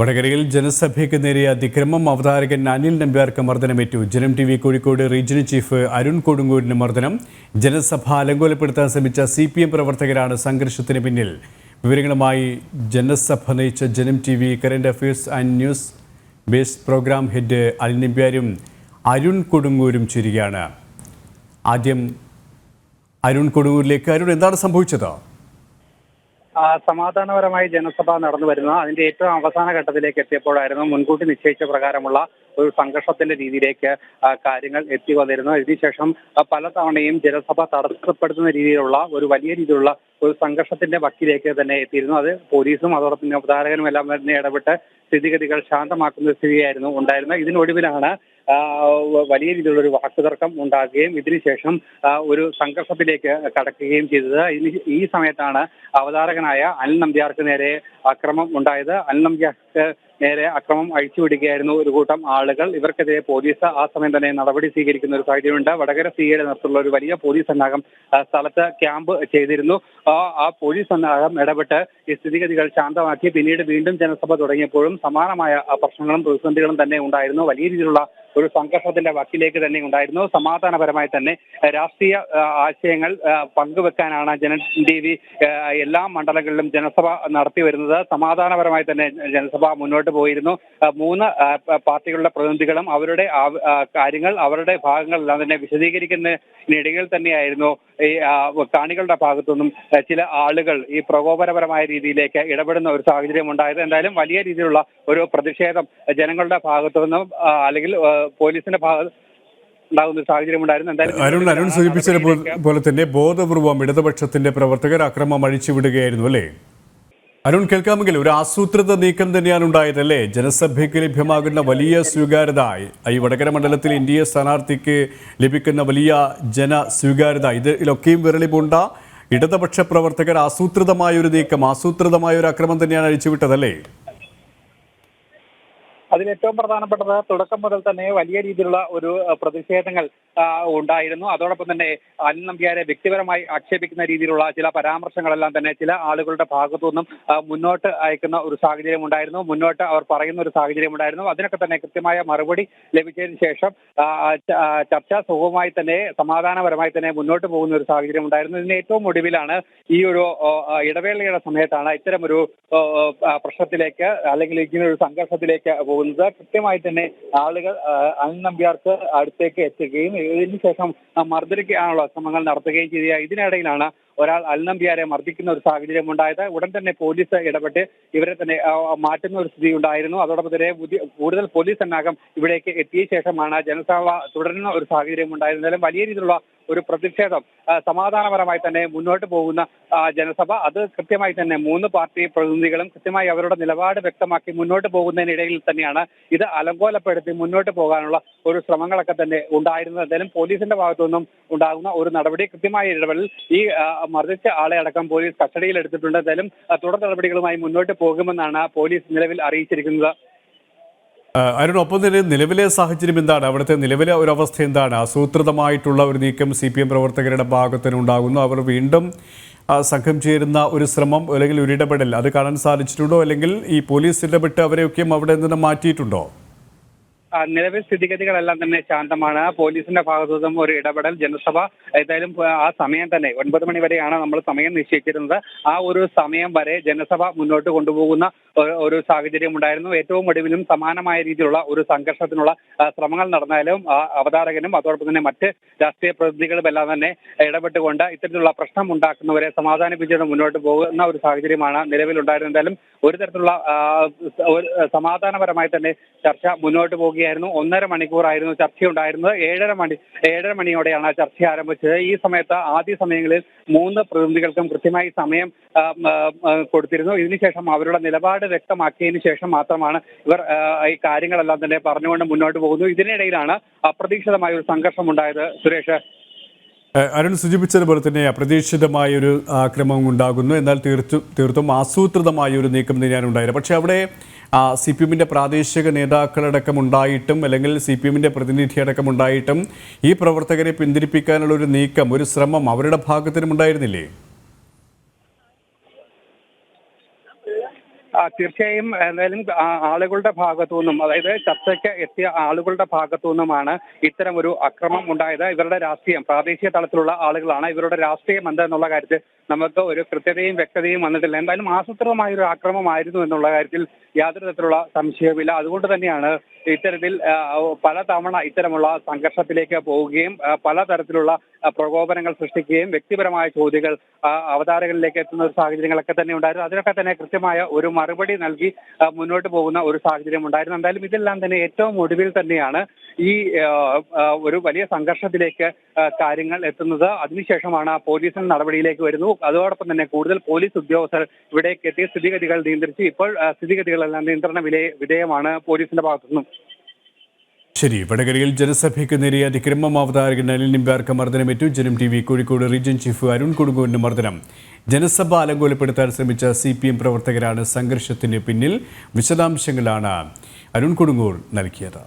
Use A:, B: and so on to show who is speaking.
A: വടകരയിൽ ജനസഭയ്ക്ക് നേരെ അതിക്രമം അവതാരകൻ അനിൽ നമ്പ്യാർക്ക് മർദ്ദനമേറ്റു. Janam T V Kozhikode regional chief Arun കൊടുങ്ങൂരിന് മർദ്ദനം. ജനസഭ അലങ്കോലപ്പെടുത്താൻ ശ്രമിച്ച സി പി എം പ്രവർത്തകരാണ് സംഘർഷത്തിന് പിന്നിൽ. വിവരങ്ങളുമായി ജനസഭ നയിച്ച Janam T V current affairs and news base program head Anil നമ്പ്യാരും Arun കൊടുങ്ങൂരും ചേരുകയാണ്. ആദ്യം അരുൺ കൊടുങ്ങൂരിലേക്ക്. അരുൺ എന്താണ് സംഭവിച്ചത്?
B: സമാധാനപരമായി ജനസഭ നടന്നു വരുന്ന അതിന്റെ ഏറ്റവും അവസാന ഘട്ടത്തിലേക്ക് എത്തിയപ്പോഴായിരുന്നു മുൻകൂട്ടി നിശ്ചയിച്ച പ്രകാരമുള്ള ഒരു സംഘർഷത്തിന്റെ രീതിയിലേക്ക് കാര്യങ്ങൾ എത്തി വന്നിരുന്നു ഇതിനുശേഷം പലതവണയും ജനസഭ തടസ്സപ്പെടുത്തുന്ന രീതിയിലുള്ള ഒരു വലിയ രീതിയിലുള്ള ഒരു സംഘർഷത്തിന്റെ വക്കിലേക്ക് തന്നെ എത്തിയിരുന്നു. അത് പോലീസും അതോടൊപ്പം അവതാരകനും എല്ലാം തന്നെ ഇടപെട്ട് സ്ഥിതിഗതികൾ ശാന്തമാക്കുന്ന സ്ഥിതിയായിരുന്നു ഉണ്ടായിരുന്നത്. ഇതിനൊടുവിലാണ് വലിയ രീതിയിലുള്ള ഒരു വാക്കുതർക്കം ഉണ്ടാകുകയും ഇതിനുശേഷം ഒരു സംഘർഷത്തിലേക്ക് കടക്കുകയും ചെയ്തത്. ഈ സമയത്താണ് അവതാരകനായ അനിൽ നമ്പ്യാർക്ക് നേരെ അക്രമം ഉണ്ടായത്. അനിൽ നമ്പ്യാർക്ക് നേരെ അക്രമം അഴിച്ചുവിടുകയായിരുന്നു ഒരു കൂട്ടം ആളുകൾ. ഇവർക്കെതിരെ പോലീസ് ആ സമയം തന്നെ നടപടി സ്വീകരിക്കുന്ന ഒരു സാഹചര്യമുണ്ട്. വടകര സി ഐയുടെ നേതൃത്വത്തിലുള്ള ഒരു വലിയ പോലീസ് സന്നാഹം സ്ഥലത്ത് ക്യാമ്പ് ചെയ്തിരുന്നു. ആ പോലീസ് സന്നാഹം ഇടപെട്ട് ഈ സ്ഥിതിഗതികൾ ശാന്തമാക്കി. പിന്നീട് വീണ്ടും ജനസഭ തുടങ്ങിയപ്പോഴും സമാനമായ പ്രശ്നങ്ങളും പ്രതിസന്ധികളും തന്നെ ഉണ്ടായിരുന്നു. വലിയ രീതിയിലുള്ള ഒരു സംഘർഷത്തിന്റെ വക്കിലേക്ക് തന്നെ ഉണ്ടായിരുന്നു. സമാധാനപരമായി തന്നെ രാഷ്ട്രീയ ആശയങ്ങൾ പങ്കുവെക്കാനാണ് ജന ടി എല്ലാ മണ്ഡലങ്ങളിലും ജനസഭ നടത്തി വരുന്നത്. സമാധാനപരമായി തന്നെ ജനസഭ മുന്നോട്ട് പോയിരുന്നു. മൂന്ന് പാർട്ടികളുടെ പ്രതിനിധികളും അവരുടെ കാര്യങ്ങൾ അവരുടെ ഭാഗങ്ങളെല്ലാം തന്നെ വിശദീകരിക്കുന്നതിനിടയിൽ തന്നെയായിരുന്നു ഈ കാണികളുടെ ഭാഗത്തുനിന്നും ചില ആളുകൾ ഈ പ്രകോപനപരമായ രീതിയിലേക്ക് ഇടപെടുന്ന ഒരു സാഹചര്യം ഉണ്ടായത്. എന്തായാലും വലിയ രീതിയിലുള്ള ഒരു പ്രതിഷേധം ജനങ്ങളുടെ ഭാഗത്തു നിന്നും അല്ലെങ്കിൽ പോലീസിന്റെ ഭാഗത്ത് ഉണ്ടാകുന്ന സാഹചര്യം ഉണ്ടായിരുന്നു. എന്തായാലും
A: അരുൺ അരുൺ സൂചിപ്പിച്ചത് പോലെ തന്നെ ബോധപൂർവം ഇടതുപക്ഷത്തിന്റെ പ്രവർത്തകർ അക്രമം അഴിച്ചുവിടുകയായിരുന്നു അല്ലേ? അരുൺ കേൾക്കാമെങ്കിൽ ഒരു ആസൂത്രിത നീക്കം തന്നെയാണ് ഉണ്ടായതല്ലേ ജനസഭയ്ക്ക് ലഭ്യമാകുന്ന വലിയ സ്വീകാര്യത ഈ വടകര മണ്ഡലത്തിൽ എൻ ഡി എ സ്ഥാനാർത്ഥിക്ക് ലഭിക്കുന്ന വലിയ ജന സ്വീകാര്യത ഇതിലൊക്കെയും വിരളിപൂണ്ട ഇടതുപക്ഷ പ്രവർത്തകർ ആസൂത്രിതമായ ഒരു നീക്കം ആസൂത്രിതമായ ഒരു അക്രമം തന്നെയാണ് അഴിച്ചുവിട്ടതല്ലേ
B: അതിൽ ഏറ്റവും പ്രധാനപ്പെട്ടത് തുടക്കം മുതൽ തന്നെ വലിയ രീതിയിലുള്ള ഒരു പ്രതിഷേധങ്ങൾ ഉണ്ടായിരുന്നു. അതോടൊപ്പം തന്നെ അനിൽ നമ്പ്യാരെ വ്യക്തിപരമായി ആക്ഷേപിക്കുന്ന രീതിയിലുള്ള ചില പരാമർശങ്ങളെല്ലാം തന്നെ ചില ആളുകളുടെ ഭാഗത്തു നിന്നും മുന്നോട്ട് അയക്കുന്ന ഒരു സാഹചര്യം ഉണ്ടായിരുന്നു. മുന്നോട്ട് അവർ പറയുന്ന ഒരു സാഹചര്യം ഉണ്ടായിരുന്നു. അതിനൊക്കെ തന്നെ കൃത്യമായ മറുപടി ലഭിച്ചതിന് ശേഷം ചർച്ച സുഖമായി തന്നെ സമാധാനപരമായി തന്നെ മുന്നോട്ട് പോകുന്ന ഒരു സാഹചര്യം ഉണ്ടായിരുന്നു. ഇതിന് ഏറ്റവും ഒടുവിലാണ് ഈ ഒരു ഇടവേളയുടെ സമയത്താണ് ഇത്തരം ഒരു പ്രശ്നത്തിലേക്ക് അല്ലെങ്കിൽ ഇങ്ങനെ ഒരു സംഘർഷത്തിലേക്ക് പോകുന്നത്. കൃത്യമായി തന്നെ ആളുകൾ അൽ നമ്പ്യാർക്ക് അടുത്തേക്ക് എത്തുകയും ഇതിന് ശേഷം ആ, മർദ്ദനിക്കാനുള്ള ശ്രമങ്ങൾ നടത്തുകയും ചെയ്ത ഇതിനിടയിലാണ് ഒരാൾ അൽ നമ്പ്യാരെ മർദ്ദിക്കുന്ന ഒരു സാഹചര്യം ഉണ്ടായത്. ഉടൻ തന്നെ പോലീസ് ഇടപെട്ട് ഇവരെ തന്നെ മാറ്റുന്ന ഒരു സ്ഥിതി ഉണ്ടായിരുന്നു. അതോടൊപ്പം തന്നെ കൂടുതൽ പോലീസ് സന്നാഹം ഇവിടേക്ക് എത്തിയ ശേഷമാണ് ജനസഭ തുടരുന്ന ഒരു സാഹചര്യം ഉണ്ടായിരുന്നാലും വലിയ രീതിയിലുള്ള ഒരു പ്രതിഷേധം സമാധാനപരമായി തന്നെ മുന്നോട്ട് പോകുന്ന ജനസഭ. അത് കൃത്യമായി തന്നെ മൂന്ന് പാർട്ടി പ്രതിനിധികളും കൃത്യമായി അവരുടെ നിലപാട് വ്യക്തമാക്കി മുന്നോട്ട് പോകുന്നതിനിടയിൽ തന്നെയാണ് ഇത് അലങ്കോലപ്പെടുത്തി മുന്നോട്ട് പോകാനുള്ള ഒരു ശ്രമങ്ങളൊക്കെ തന്നെ ഉണ്ടായിരുന്നത്. എന്തായാലും പോലീസിന്റെ ഭാഗത്തുനിന്നും ഉണ്ടാകുന്ന ഒരു നടപടി കൃത്യമായ ഇടപെടൽ ഈ മർദ്ദിച്ച ആളെ അടക്കം പോലീസ് കസ്റ്റഡിയിൽ എടുത്തിട്ടുണ്ട്. എന്തായാലും തുടർ നടപടികളുമായി മുന്നോട്ട് പോകുമെന്നാണ് പോലീസ് നിലവിൽ അറിയിച്ചിരിക്കുന്നത്.
A: ഒപ്പം തന്നെ നിലവിലെ സാഹചര്യം എന്താണ്? അവിടുത്തെ നിലവിലെ ഒരു അവസ്ഥ എന്താണ്? ആസൂത്രിതമായിട്ടുള്ള ഒരു നീക്കം സി പി എം പ്രവർത്തകരുടെ ഭാഗത്തിന് ഉണ്ടാകുന്നു. അവർ വീണ്ടും സംഘം ചേരുന്ന ഒരു ശ്രമം അല്ലെങ്കിൽ ഒരു ഇടപെടൽ അത് കാണാൻ സാധിച്ചിട്ടുണ്ടോ? അല്ലെങ്കിൽ ഈ പോലീസ് ഇടപെട്ട് അവരെയൊക്കെയും അവിടെ നിന്ന് മാറ്റിയിട്ടുണ്ടോ?
B: നിലവിൽ സ്ഥിതിഗതികളെല്ലാം തന്നെ ശാന്തമാണ്. പോലീസിന്റെ ഭാഗത്തു നിന്നും ഒരു ഇടപെടൽ ജനസഭ ഏതായാലും ആ സമയം തന്നെ ഒൻപത് മണി വരെയാണ് നമ്മൾ സമയം നിശ്ചയിച്ചിരുന്നത്. ആ ഒരു സമയം വരെ ജനസഭ മുന്നോട്ട് കൊണ്ടുപോകുന്ന ഒരു- സാഹചര്യം ഉണ്ടായിരുന്നു. ഏറ്റവും ഒടുവിലും സമാനമായ രീതിയിലുള്ള ഒരു സംഘർഷത്തിനുള്ള ശ്രമങ്ങൾ നടന്നാലും അവതാരകനും അതോടൊപ്പം തന്നെ മറ്റ് രാഷ്ട്രീയ പ്രതിനിധികളും എല്ലാം തന്നെ ഇടപെട്ടുകൊണ്ട് ഇത്തരത്തിലുള്ള പ്രശ്നം ഉണ്ടാക്കുന്നവരെ സമാധാനിപ്പിച്ചുകൊണ്ട് മുന്നോട്ട് പോകുന്ന ഒരു സാഹചര്യമാണ് നിലവിലുണ്ടായിരുന്നത് എന്തായാലും ഒരു തരത്തിലുള്ള സമാധാനപരമായി തന്നെ ചർച്ച മുന്നോട്ട് പോകുകയായിരുന്നു. ഒന്നര മണിക്കൂറായിരുന്നു ചർച്ചയുണ്ടായിരുന്നത് ഏഴര മണി ഏഴര മണിയോടെയാണ് ചർച്ച ആരംഭിച്ചത്. ഈ സമയത്ത് ആദ്യ സമയങ്ങളിൽ മൂന്ന് പ്രതിനിധികൾക്കും കൃത്യമായി സമയം കൊടുത്തിരുന്നു. ഇതിനുശേഷം അവരുടെ നിലപാട് വ്യക്തമാക്കിയതിനു ശേഷം മാത്രമാണ് ഇവർ ഈ കാര്യങ്ങളെല്ലാം തന്നെ പറഞ്ഞുകൊണ്ട് മുന്നോട്ട് പോകുന്നു. ഇതിനിടയിലാണ് അപ്രതീക്ഷിതമായ ഒരു സംഘർഷം ഉണ്ടായത് സുരേഷ്
A: അരുൺ സൂചിപ്പിച്ചതുപോലെ തന്നെ അപ്രതീക്ഷിതമായ ഒരു ആക്രമണം ഉണ്ടാകുന്നു. എന്നാൽ തീർത്തും തീർത്തും ആസൂത്രിതമായ ഒരു നീക്കം തന്നെയാണ് ഉണ്ടായത്. പക്ഷേ അവിടെ സി പി എമ്മിന്റെ പ്രാദേശിക നേതാക്കളടക്കം ഉണ്ടായിട്ടും അല്ലെങ്കിൽ സി പി എമ്മിന്റെ പ്രതിനിധി അടക്കം ഉണ്ടായിട്ടും ഈ പ്രവർത്തകരെ പിന്തിരിപ്പിക്കാനുള്ള ഒരു നീക്കം ഒരു ശ്രമം അവരുടെ ഭാഗത്തിനും ഉണ്ടായിരുന്നില്ലേ
B: ആ, തീർച്ചയായും എന്തായാലും ആളുകളുടെ ഭാഗത്തു നിന്നും അതായത് ചർച്ചയ്ക്ക് എത്തിയ ആളുകളുടെ ഭാഗത്തു നിന്നുമാണ് ഇത്തരം ഒരു അക്രമം ഉണ്ടായത്. ഇവരുടെ രാഷ്ട്രീയം പ്രാദേശിക തലത്തിലുള്ള ആളുകളാണ് ഇവരുടെ രാഷ്ട്രീയം എന്തെന്നുള്ള കാര്യത്തിൽ നമുക്ക് ഒരു കൃത്യതയും വ്യക്തതയും വന്നിട്ടില്ല. എന്തായാലും ആസൂത്രിതമായ ഒരു ആക്രമമായിരുന്നു എന്നുള്ള കാര്യത്തിൽ യാതൊരു തരത്തിലുള്ള സംശയവുമില്ല. അതുകൊണ്ട് തന്നെയാണ് ഇത്തരത്തിൽ പല പലതവണ ഇത്തരമുള്ള സംഘർഷത്തിലേക്ക് പോവുകയും പല പലതരത്തിലുള്ള പ്രകോപനങ്ങൾ സൃഷ്ടിക്കുകയും വ്യക്തിപരമായ ചോദ്യങ്ങൾ അവതാരകളിലേക്ക് എത്തുന്ന ഒരു സാഹചര്യങ്ങളൊക്കെ തന്നെ ഉണ്ടായിരുന്നു. അതിനൊക്കെ തന്നെ കൃത്യമായ ഒരു മറുപടി നൽകി മുന്നോട്ട് പോകുന്ന ഒരു സാഹചര്യം ഉണ്ടായിരുന്നു. എന്തായാലും ഇതെല്ലാം തന്നെ ഏറ്റവും ഒടുവിൽ തന്നെയാണ് ഈ ഒരു വലിയ സംഘർഷത്തിലേക്ക് കാര്യങ്ങൾ എത്തുന്നത്. അതിനുശേഷമാണ് പോലീസിന്റെ നടപടിയിലേക്ക് വരുന്നു. അതോടൊപ്പം തന്നെ കൂടുതൽ പോലീസ് ഉദ്യോഗസ്ഥർ ഇവിടേക്ക് എത്തി സ്ഥിതിഗതികൾ നിയന്ത്രിച്ചു. ഇപ്പോൾ സ്ഥിതിഗതികളെല്ലാം നിയന്ത്രണ വിലയ വിധേയമാണ് പോലീസിന്റെ ഭാഗത്തുനിന്നും.
A: ശരി വടകരയിൽ ജനസഭയ്ക്ക് നേരിയ അതിക്രമം അവതാരകൻ അനിൽ നിമ്പാർക്ക് മർദ്ദനമേറ്റു Janam T V Kozhikode region chief Arun കൊടുങ്ങൂരിന്റെ മർദ്ദനം. ജനസഭ അലങ്കോലപ്പെടുത്താൻ ശ്രമിച്ച സി പി എം പ്രവർത്തകരാണ് സംഘർഷത്തിന് പിന്നിൽ വിശദാംശങ്ങളാണ് അരുൺ കൊടുങ്ങൂർ നൽകിയത്.